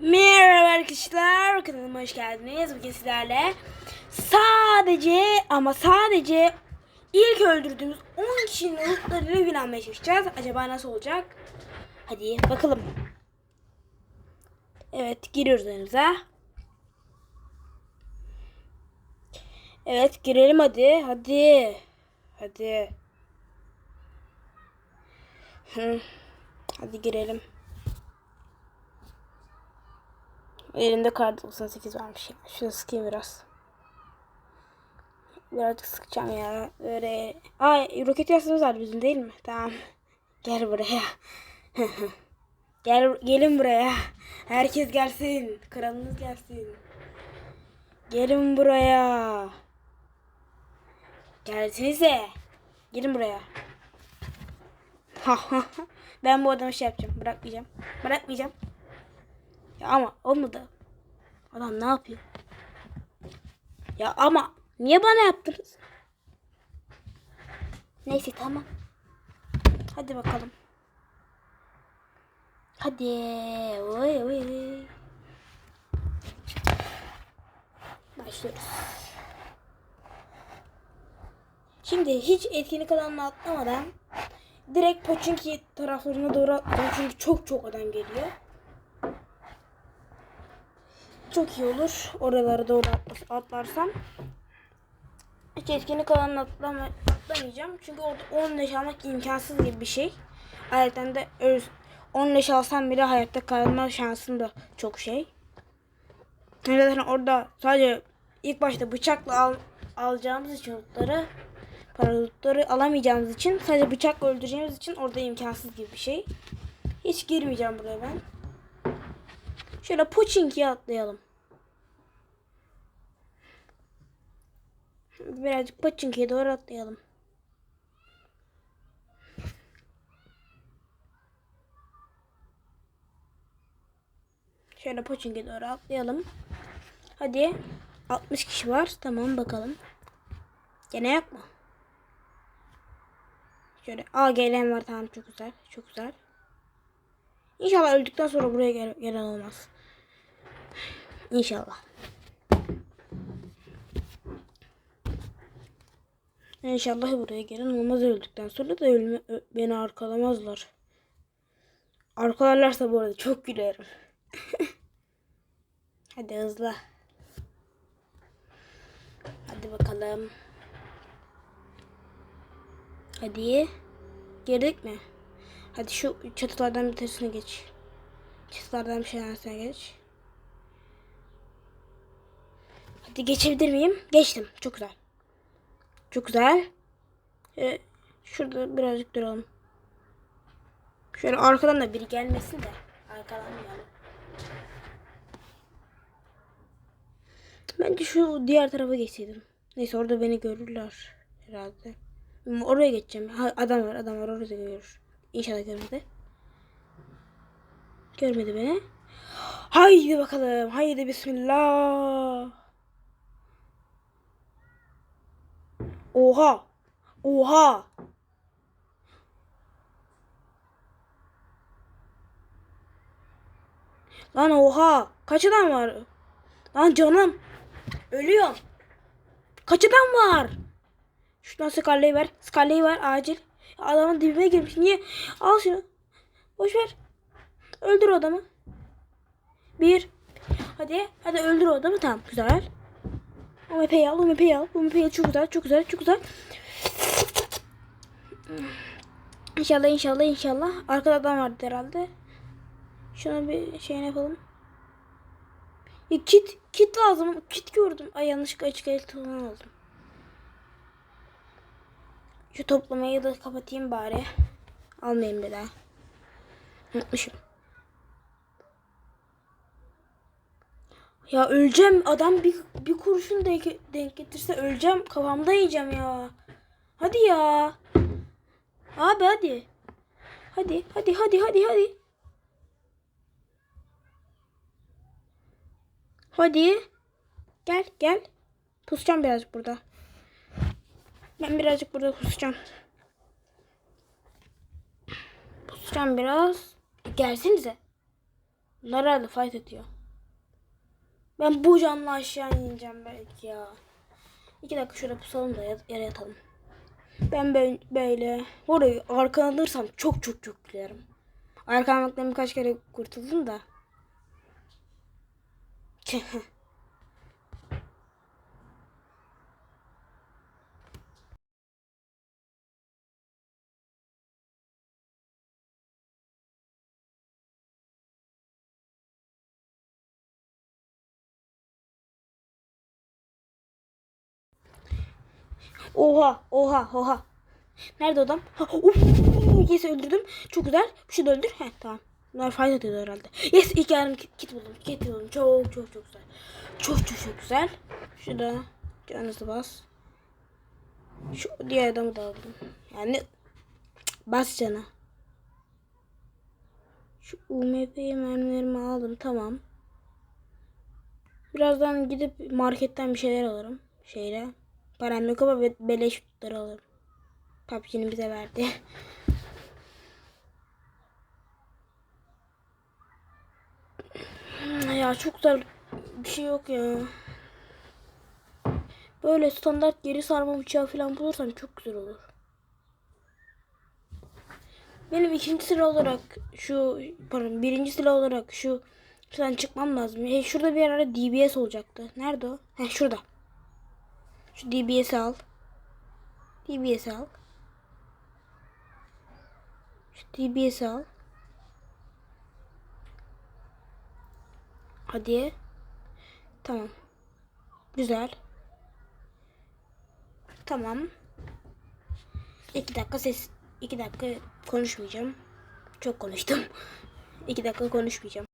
Merhaba arkadaşlar, kanalıma hoş geldiniz. Bugün sizlerle sadece ama sadece ilk öldürdüğümüz 10 kişinin lootlarıyla gün almaya çalışacağız. Acaba nasıl olacak? Hadi bakalım. Evet, giriyoruz önümüze. Evet, girelim hadi. Hadi. Hadi. Hadi girelim. Elimde kar 98 varmış ya. Şunu sıkayım biraz. Birazcık sıkacağım ya. Böyle. Ay roket yastığımız var bizim değil mi? Tamam. Gel buraya. Gel gelin buraya. Herkes gelsin. Kralınız gelsin. Gelin buraya. Gelsinize. Gelin buraya. ben bu adamı şey yapacağım. Bırakmayacağım. Bırakmayacağım. Ama olmadı. Adam ne yapıyor? Ya ama niye bana yaptınız? Neyse tamam. Hadi bakalım. Hadi. Oy oy. Başlıyoruz. Şimdi hiç etkinlik alanına atlamadan direkt Pochinki taraflarına doğru atlayacağım. Çünkü çok çok adam geliyor. Çok iyi olur. Oralara doğru atlarsam. Hiç etkinlik alanına atlama, atlamayacağım. Çünkü orada 10 leş almak imkansız gibi bir şey. Ayrıca de öz- 10 leş alsam bile hayatta kalma şansın da çok şey. Zaten orada sadece ilk başta bıçakla al, alacağımız için lootları para lootları alamayacağımız için sadece bıçakla öldüreceğimiz için orada imkansız gibi bir şey. Hiç girmeyeceğim buraya ben. Şöyle Pochinki'ye atlayalım. Birazcık Pochinki'ye doğru atlayalım. Şöyle Pochinki'ye doğru atlayalım. Hadi. 60 kişi var. Tamam bakalım. Gene yok mu? Şöyle. Aa gelen var. Tamam çok güzel. Çok güzel. İnşallah öldükten sonra buraya gel gelen olmaz. İnşallah. İnşallah buraya gelen olmaz öldükten sonra da ölme, beni arkalamazlar. Arkalarlarsa bu arada çok gülerim. Hadi hızlı. Hadi bakalım. Hadi. Girdik mi? Hadi şu çatılardan bir tanesine geç. Çatılardan bir tanesine geç. Hadi geçebilir miyim? Geçtim. Çok güzel. Çok güzel. Ee, şurada birazcık duralım. Şöyle arkadan da biri gelmesin de. Arkadan yani. Bence şu diğer tarafa geçseydim. Neyse orada beni görürler herhalde. Ama Oraya geçeceğim. Ha, adam var adam var orada görür. İnşallah görmedi. Görmedi beni. Haydi bakalım. Haydi bismillah. Oha. Oha. Lan oha. Kaç adam var? Lan canım. Ölüyorum. Kaç adam var? Şuradan Scarlet'i ver. Scarlet'i ver acil. Adamın dibine girmiş. Niye? Al şunu. Boş ver. Öldür adamı. Bir. Hadi. Hadi öldür adamı. Tamam. Güzel. O mepeyi al. O mepeyi al. O. Çok güzel. Çok güzel. Çok güzel. İnşallah inşallah inşallah. Arkada adam vardı herhalde. Şuna bir şey yapalım. Ya kit, kit lazım. Kit gördüm. Ay yanlışlıkla açık el tuğlan aldım. Şu toplamayı da kapatayım bari. Almayayım bir daha. Unutmuşum. Ya öleceğim. Adam bir, bir kurşun denk, denk getirse öleceğim. Kafamda yiyeceğim ya. Hadi ya. Abi hadi. Hadi hadi hadi hadi hadi. Hadi. Gel gel. Pusacağım birazcık burada. Ben birazcık burada pusacağım. Pusacağım biraz. Gelsenize. Bunlar herhalde fight ediyor. Ben bu canlı aşağı ineceğim belki ya. İki dakika şöyle pusalım da yere yatalım. Ben böyle, böyle orayı arkalanırsam çok çok çok gülerim. Arkalanmaktan birkaç kere kurtuldum da. Oha, oha, oha. Nerede adam? Yes öldürdüm. Çok güzel. Bir şey de öldür. Heh, tamam. Bunlar fayda ediyor herhalde. Yes ilk yardım kit, kit buldum. Kit buldum. Çok çok çok güzel. Çok çok çok güzel. Şurada canınızı bas. Şu diğer adamı da aldım. Yani bas cana. Şu UMP'yi mermilerimi aldım. Tamam. Birazdan gidip marketten bir şeyler alırım. Şeyle. Param yok ama be- beleş tutları alırım. PUBG'nin bize verdi. ya çok da bir şey yok ya. Böyle standart geri sarma bıçağı falan bulursam çok güzel olur. Benim ikinci sıra olarak şu pardon birinci sıra olarak şu şuradan çıkmam lazım. E, şurada bir ara DBS olacaktı. Nerede o? Heh şurada. Şu DBS'i al. DBS'i al. Şu DBS'i al. Hadi. Tamam. Güzel. Tamam. İki dakika ses. iki dakika konuşmayacağım. Çok konuştum. İki dakika konuşmayacağım.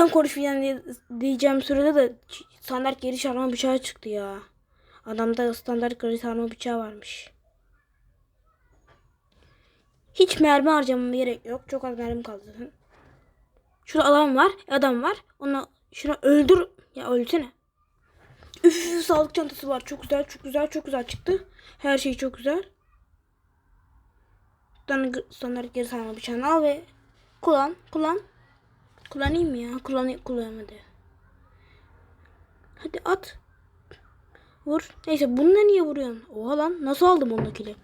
Tam konuşmayacağım diye, diyeceğim de ç- standart geri sarma bıçağı çıktı ya. Adamda standart geri sarma bıçağı varmış. Hiç mermi harcamama gerek yok. Çok az mermi kaldı zaten. Şurada adam var. Adam var. Onu şuna öldür. Ya ölsene. Üf sağlık çantası var. Çok güzel, çok güzel, çok güzel çıktı. Her şey çok güzel. Standart geri sarma bıçağını al ve kullan, kullan. Kullanayım mı ya? Kullan kullanamadı. Hadi at. Vur. Neyse bununla niye vuruyorsun? Oha lan nasıl aldım ondakini?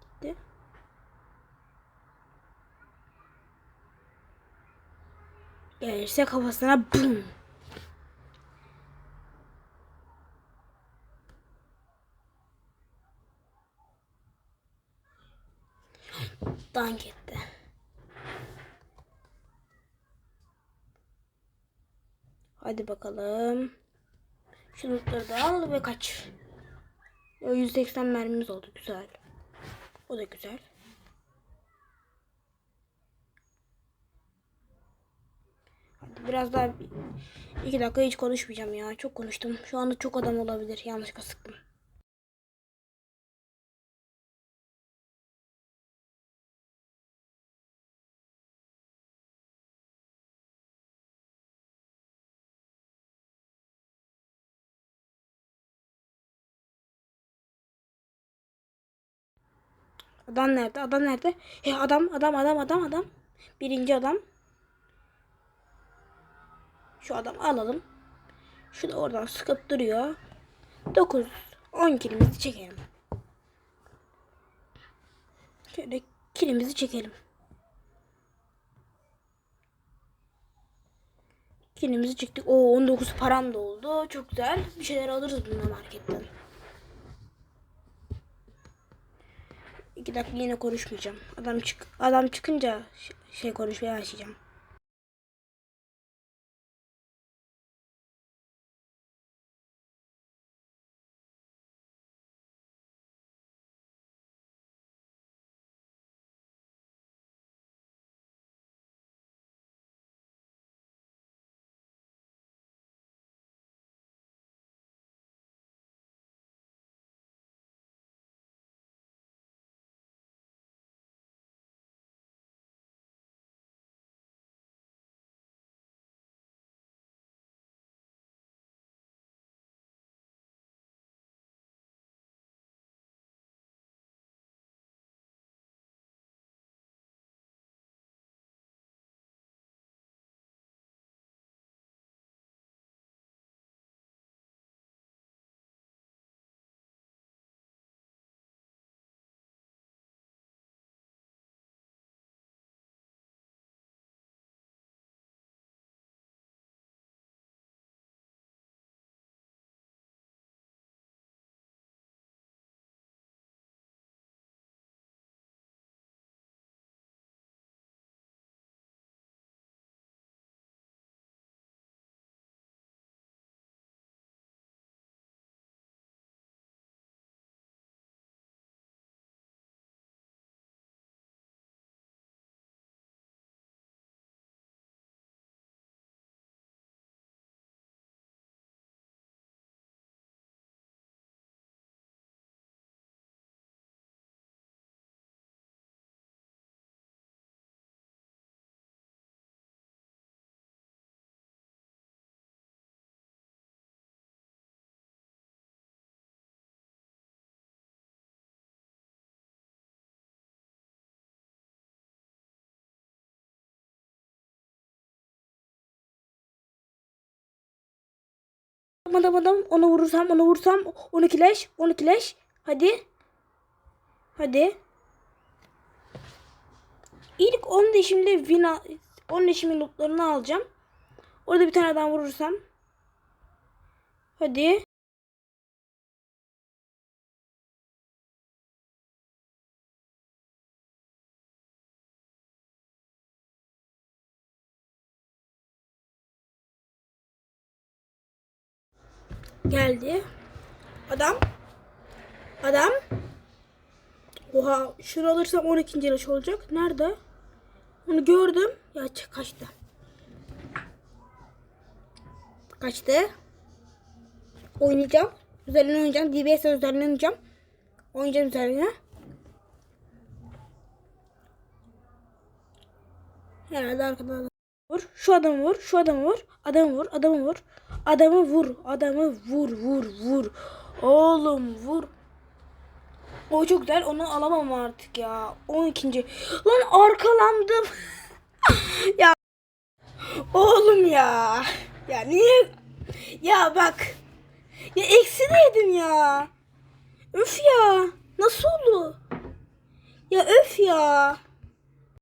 Gitti. Gelirse kafasına bum. Dank etti. Hadi bakalım. Şu lootları da al ve kaç. O 180 mermimiz oldu. Güzel. O da güzel. Hadi biraz daha iki dakika hiç konuşmayacağım ya. Çok konuştum. Şu anda çok adam olabilir. Yanlışlıkla sıktım. Adam nerede? Adam nerede? He adam, adam, adam, adam, adam. Birinci adam. Şu adam alalım. Şu da oradan sıkıp duruyor. 9, 10 kilimizi çekelim. Şöyle kilimizi çekelim. Kilimizi çektik. O 19 param da oldu. Çok güzel. Bir şeyler alırız bununla marketten. İki dakika yine konuşmayacağım. Adam çık adam çıkınca şey konuşmaya başlayacağım. Adam adam onu vurursam onu vurursam 12 leş 12 leş. Hadi. Hadi. İlk 10 deşimde win al- 10 deşimin lootlarını alacağım. Orada bir tane adam vurursam. Hadi. Geldi. Adam. Adam. Oha şunu alırsam 12. yarış olacak. Nerede? Onu gördüm. Ya kaçtı. Kaçtı. Oynayacağım. Üzerine oynayacağım. DBS üzerine oynayacağım. Oynayacağım üzerine. Herhalde arkadan vur. Şu adamı vur. Şu adamı vur. Adamı vur. Adamı vur. Adamı vur. Adamı vur. Vur. Vur. Oğlum vur. O çok güzel. Onu alamam artık ya. 12. Lan arkalandım. ya. Oğlum ya. Ya niye? Ya bak. Ya eksi yedim ya. Öf ya. Nasıl oldu? Ya öf ya.